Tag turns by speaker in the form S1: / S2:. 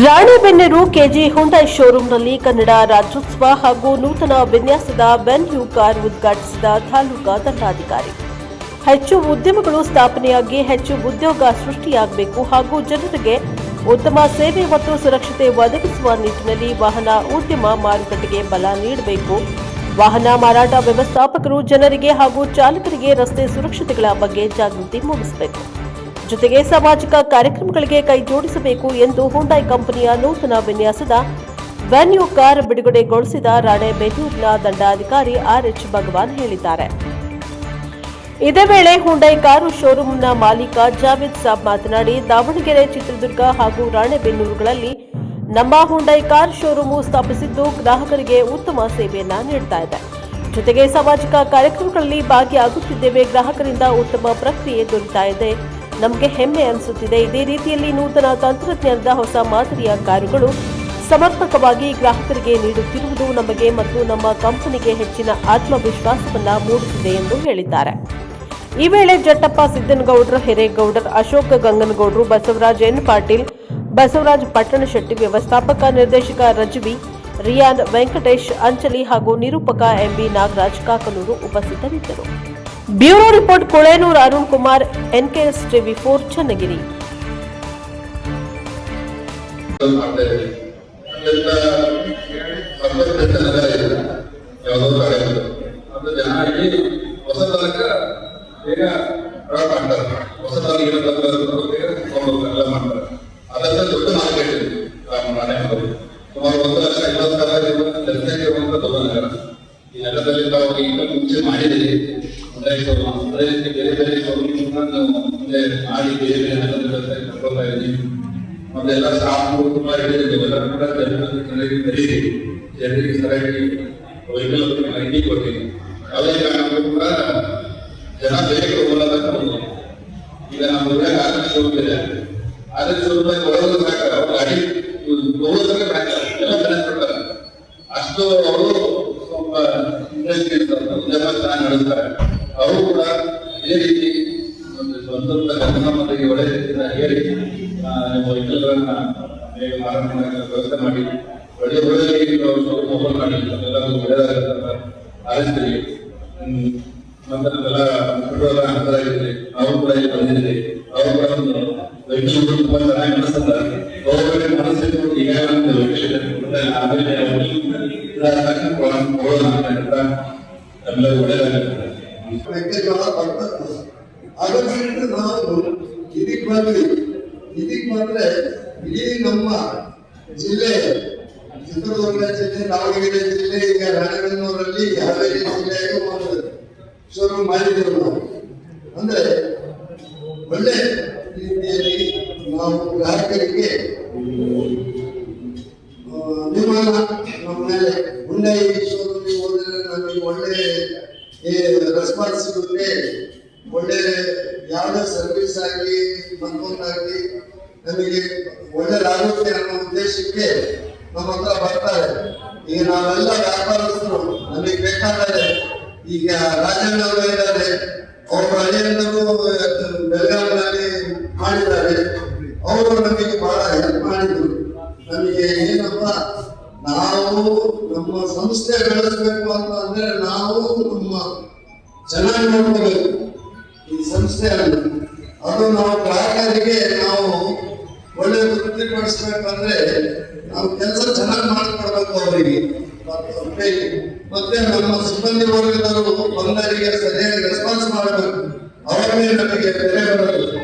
S1: Ranebennur KG Hyundai ಶೋರೂಂನಲ್ಲಿ ಕನ್ನಡ ರಾಜ್ಯೋತ್ಸವ ಹಾಗೂ ನೂತನ ವಿನ್ಯಾಸದ ವೆನ್ಯೂ ಕಾರ್ ಉದ್ಘಾಟಿಸಿದ ತಾಲೂಕಾ ದಂಡಾಧಿಕಾರಿ. ಹೆಚ್ಚು ಉದ್ಯಮಗಳು ಸ್ಥಾಪನೆಯಾಗಿ ಹೆಚ್ಚು ಉದ್ಯೋಗ ಸೃಷ್ಟಿಯಾಗಬೇಕು ಹಾಗೂ ಜನರಿಗೆ ಉತ್ತಮ ಸೇವೆ ಮತ್ತು ಸುರಕ್ಷತೆ ಒದಗಿಸುವ ನಿಟ್ಟಿನಲ್ಲಿ ವಾಹನ ಉದ್ಯಮ ಮಾರುಕಟ್ಟೆಗೆ ಬಲ ನೀಡಬೇಕು. ವಾಹನ ಮಾರಾಟ ವ್ಯವಸ್ಥಾಪಕರು ಜನರಿಗೆ ಹಾಗೂ ಚಾಲಕರಿಗೆ ರಸ್ತೆ ಸುರಕ್ಷತೆಗಳ ಬಗ್ಗೆ ಜಾಗೃತಿ ಮೂಡಿಸಬೇಕು. ಜೊತೆಗೆ ಸಾಮಾಜಿಕ ಕಾರ್ಯಕ್ರಮಗಳಿಗೆ ಕೈ ಜೋಡಿಸಬೇಕು ಎಂದು ಹುಂಡೈ ಕಂಪನಿಯ ನೂತನ ವಿನ್ಯಾಸದ ವೆನ್ಯೂ ಕಾರ್ ಬಿಡುಗಡೆಗೊಳಿಸಿದ ರಾಣೆಬೆನ್ನೂರಿನ ದಂಡಾಧಿಕಾರಿ ಆರ್ಎಚ್ ಭಗವಾನ್ ಹೇಳಿದ್ದಾರೆ. ಇದೇ ವೇಳೆ ಹುಂಡೈ ಕಾರು ಶೋರೂಮ್ನ ಮಾಲೀಕ ಜಾವೇದ್ ಸಾಬ್ ಮಾತನಾಡಿ, ದಾವಣಗೆರೆ, ಚಿತ್ರದುರ್ಗ ಹಾಗೂ ರಾಣೆಬೆನ್ನೂರುಗಳಲ್ಲಿ ನಮ್ಮ ಹುಂಡೈ ಕಾರ್ ಶೋರೂಮ್ ಸ್ಥಾಪಿಸಿದ್ದು ಗ್ರಾಹಕರಿಗೆ ಉತ್ತಮ ಸೇವೆಯನ್ನ ನೀಡ್ತಾ ಇದೆ. ಜೊತೆಗೆ ಸಾಮಾಜಿಕ ಕಾರ್ಯಕ್ರಮಗಳಲ್ಲಿ ಭಾಗಿಯಾಗುತ್ತಿದ್ದೇವೆ, ಗ್ರಾಹಕರಿಂದ ಉತ್ತಮ ಪ್ರಕ್ರಿಯೆ ದೊರೀತಾ ಇದೆ. ನಮಗೆ ಹೆಮ್ಮೆ ಅನಿಸುತ್ತಿದೆ. ಇದೇ ರೀತಿಯಲ್ಲಿ ನೂತನ ತಂತ್ರಜ್ಞಾನದ ಹೊಸ ಮಾದರಿಯ ಕಾರುಗಳು ಸಮರ್ಪಕವಾಗಿ ಗ್ರಾಹಕರಿಗೆ ನೀಡುತ್ತಿರುವುದು ನಮಗೆ ಮತ್ತು ನಮ್ಮ ಕಂಪನಿಗೆ ಹೆಚ್ಚಿನ ಆತ್ಮವಿಶ್ವಾಸವನ್ನು ಮೂಡಿಸಿದೆ ಎಂದು ಹೇಳಿದ್ದಾರೆ. ಈ ವೇಳೆ ಜಟ್ಟಪ್ಪ ಸಿದ್ದನಗೌಡರು, ಹಿರೇಗೌಡರ್, ಅಶೋಕ ಗಂಗನಗೌಡರು, ಬಸವರಾಜ್ ಎನ್ ಪಾಟೀಲ್, ಬಸವರಾಜ್ ಪಟ್ಟಣಶೆಟ್ಟಿ ವ್ಯವಸ್ಥಾಪಕ ನಿರ್ದೇಶಕ ರಜ್ವಿ, ರಿಯಾನ್ ವೆಂಕಟೇಶ್ ಅಂಚಲಿ ಹಾಗೂ ನಿರೂಪಕ ಎಂಬಿ ನಾಗರಾಜ್ ಕಾಕನೂರು ಉಪಸ್ಥಿತರಿದ್ದರು. Bureau report Kolenur Arun Kumar, NKS TV four Channagiri.
S2: ಸುಮಾರು ಒಂದು ಲಕ್ಷ ಐವತ್ತು ಸಾವಿರ ಜನಸಂಖ್ಯೆ ದೊಡ್ಡ ನಗರ ಈ ನಗರದಲ್ಲಿ ತಾವು ಈಗ ಮುಂಚೆ showroom, ಅದೇ ಬೇರೆ ಬೇರೆ ನಾವು ಮುಂದೆ ಮಾಡಿ ಬೇರೆ ಬೇರೆ ನಗರದಲ್ಲಿ ಕರ್ಕೊಳ್ತಾ ಇದ್ದೀವಿ ಮೊದಲೆಲ್ಲ ತುಂಬಾ ಇದೆ ಎಲ್ಲರೂ ಕೂಡ ಜನರಿಗೆ ಕರೀರಿ ಜನರಿಗೆ ಸರಿಯಾಗಿ ವೆಹಿಕಲ್ ಮಾಹಿತಿ ಕೊಟ್ಟಿದೆ ಯಾವುದೇ ಕಾರಣಕ್ಕೂ ಕೂಡ ಜನ ಬೇಗ ಮೂಲಕ ಈಗ ನಮ್ಮ ಊರಾಗ ಆದ್ರೆ ಶೋರೂಮ್ ಇದೆ ಆದ್ರೆ ಕೊಡೋದು ಸಾಕ ಅವ್ರು ಗಾಡಿ ಹೋಗೋದಕ್ಕೆ ಕೊಡ್ತಾರೆ ಅಷ್ಟು ಅವರು ಸ್ವಲ್ಪ ಇಂಡಸ್ಟ್ರೀಸ್ ಉದ್ಯಮ ಚೆನ್ನಾಗಿ ನಡೆಸ್ತಾರೆ. ಅವರು ಕೂಡ ಇದೇ ರೀತಿ ಒಂದು ಸ್ವಂತ ಗಮನಕ್ಕೆ ಒಳ್ಳೆ ರೀತಿಯಿಂದ ಹೇಳಿ ವೆಹಿಕಲ್ಗಳನ್ನ ಬೇಗ ಮಾರಾಟ ಮಾಡಕ್ಕೆ ವ್ಯವಸ್ಥೆ ಮಾಡಿ, ಒಳ್ಳೆ ಒಳ್ಳೆ ಓಪನ್ ಮಾಡಿ ಎಲ್ಲರಿಗೂ ಒಳ್ಳೆಯದಾಗತ್ತ ಆರಿಸ್ತೀವಿ. ಮತ್ತೆ ನಮ್ಮೆಲ್ಲ ನಾವು ಕೂಡ ಇಲ್ಲಿ ಬಂದಿದ್ರಿ ಅವರು ಕೂಡ ಒಂದು ವೆಹಿಕಲ್ ತುಂಬಾ ಚೆನ್ನಾಗಿ ನಡೆಸ್ತಾರೆ. ಗೌರ್ಮೆಂಟ್ ಮನಸ್ಸಿಟ್ಟು ಈಗಾಗಲೇ ಒಂದು ವೈಕಲ್ಯ. ಆಮೇಲೆ ಕೊಡೋಣ ಅಂತ
S3: ಮೆಕ್ಕೆಜೋಳ ಬರ್ತದೆ ಅದನ್ನ ನಾವು ಇದಕ್ಕೆ ಬಂದ್ವಿ ಇದಕ್ಕೆ ಬಂದ್ರೆ ಇಡೀ ನಮ್ಮ ಜಿಲ್ಲೆ ಚಿತ್ರದುರ್ಗ ಜಿಲ್ಲೆ ದಾವಣಗೆರೆ ಜಿಲ್ಲೆ ಈಗ ರಾಣೆಬೆನ್ನೂರಲ್ಲಿ ಹಾವೇರಿ ಜಿಲ್ಲೆಯಾಗ ಶುರು ಮಾಡಿದ್ದೇವೆ ನಾವು ಅಂದ್ರೆ ಒಳ್ಳೆ ರೀತಿಯಲ್ಲಿ ನಾವು ಗ್ರಾಹಕರಿಗೆ ಆ, ಅಭಿಮಾನ ನಮ್ಮ ಮೇಲೆ ಹುಂಡೈ ಶೋರೂಮಿಗೆ ಹೋದ್ರೆ ನಮಗೆ ಒಳ್ಳೆ ರೆಸ್ಪಾನ್ಸ್ ಒಳ್ಳೆ ಯಾವುದೇ ಸರ್ವಿಸ್ ಆಗಲಿ, ಮತ್ತೊಂದಾಗಲಿ ನಮಗೆ ಒಳ್ಳೆದಾಗುತ್ತೆ ಅನ್ನೋ ಉದ್ದೇಶಕ್ಕೆ ನಮ್ಮ ಹತ್ರ ಬರ್ತಾರೆ. ಈಗ ನಾವೆಲ್ಲ ವ್ಯಾಪಾರಸ್ಥರು, ನಮಗೆ ಬೇಕಾದರೆ ಈಗ ರಾಜಣ್ಣ ಅವರು ಇದ್ದಾರೆ. ಅವ್ರ ರಾಜೇಂದ್ರ ಬೆಳಗಾವಿನಲ್ಲಿ ಮಾಡಿದ್ದಾರೆ. ಅವರು ನಮಗೆ ಬಹಳ ಹೆಲ್ಪ್ ಮಾಡಿದ್ರು. ನಮಗೆ ಏನಪ್ಪ, ನಾವು ನಮ್ಮ ಸಂಸ್ಥೆ ಬೆಳೆಸಬೇಕು ಚೆನ್ನಾಗಿ ನೋಡ್ಕೋಬೇಕು ಈ ಸಂಸ್ಥೆಯನ್ನು ಅದು ನಾವು ಗ್ರಾಹಕರಿಗೆ ನಾವು ಒಳ್ಳೆ ತೃಪ್ತಿಪಡಿಸ್ಬೇಕಂದ್ರೆ ನಾವು ಕೆಲಸ ಚೆನ್ನಾಗಿ ಮಾಡಿಕೊಡ್ಬೇಕು ಅವರಿಗೆ. ಮತ್ತೆ ನಮ್ಮ ಸಿಬ್ಬಂದಿ ವರ್ಗದವರು ಬಂದವರಿಗೆ ಸರಿಯಾಗಿ ರೆಸ್ಪಾನ್ಸ್ ಮಾಡಬೇಕು. ಅವರೇ ನಮಗೆ ಬೆಲೆ ಬರಬೇಕು.